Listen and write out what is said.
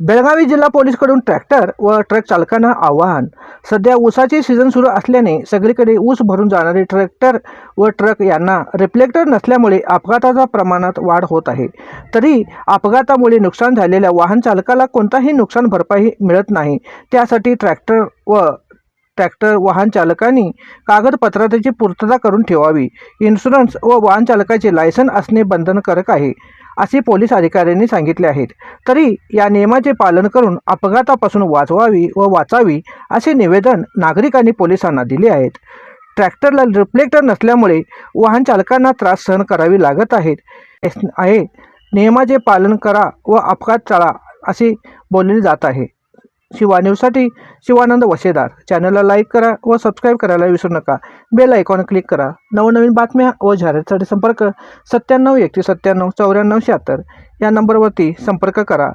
बेळगावी जिल्हा पोलीसकडून ट्रॅक्टर व ट्रक चालकांना आवाहन. सध्या ऊसाची सीझन सुरू असल्याने सगळीकडे ऊस भरून जाणारे ट्रॅक्टर व ट्रक यांना रिफ्लेक्टर नसल्यामुळे अपघाताच्या प्रमाणात वाढ होत आहे. तरी अपघातामुळे नुकसान झालेल्या वाहन चालकाला कोणताही नुकसान भरपाई मिळत नाही. त्यासाठी ट्रॅक्टर व ट्रॅक्टर वाहन चालकांनी कागदपत्राची पूर्तता करून ठेवावी. इन्शुरन्स व वाहन चालकाचे लायसन असणे बंधनकारक आहे असे पोलीस अधिकाऱ्यांनी सांगितले आहेत. तरी या नियमाचे पालन करून अपघातापासून वाचवावी व वाचावी असे निवेदन नागरिकांनी पोलिसांना दिले आहेत. ट्रॅक्टरला रिफ्लेक्टर नसल्यामुळे वाहन चालकांना त्रास सहन करावी लागत आहेत. आहे नियमाचे पालन करा व अपघात टाळा असे बोलले जात आहे. शिवा न्यूजसाठी शिवानंद वशेदार चॅनलला लाईक करा व सबस्क्राईब करायला विसरू नका. बेल आयकॉन क्लिक करा. नवनवीन बातम्या व जाहिरातीसाठी संपर्क सत्त्याण्णव एकतीस सत्त्याण्णव चौऱ्याण्णव शहात्तर या नंबरवरती संपर्क करा.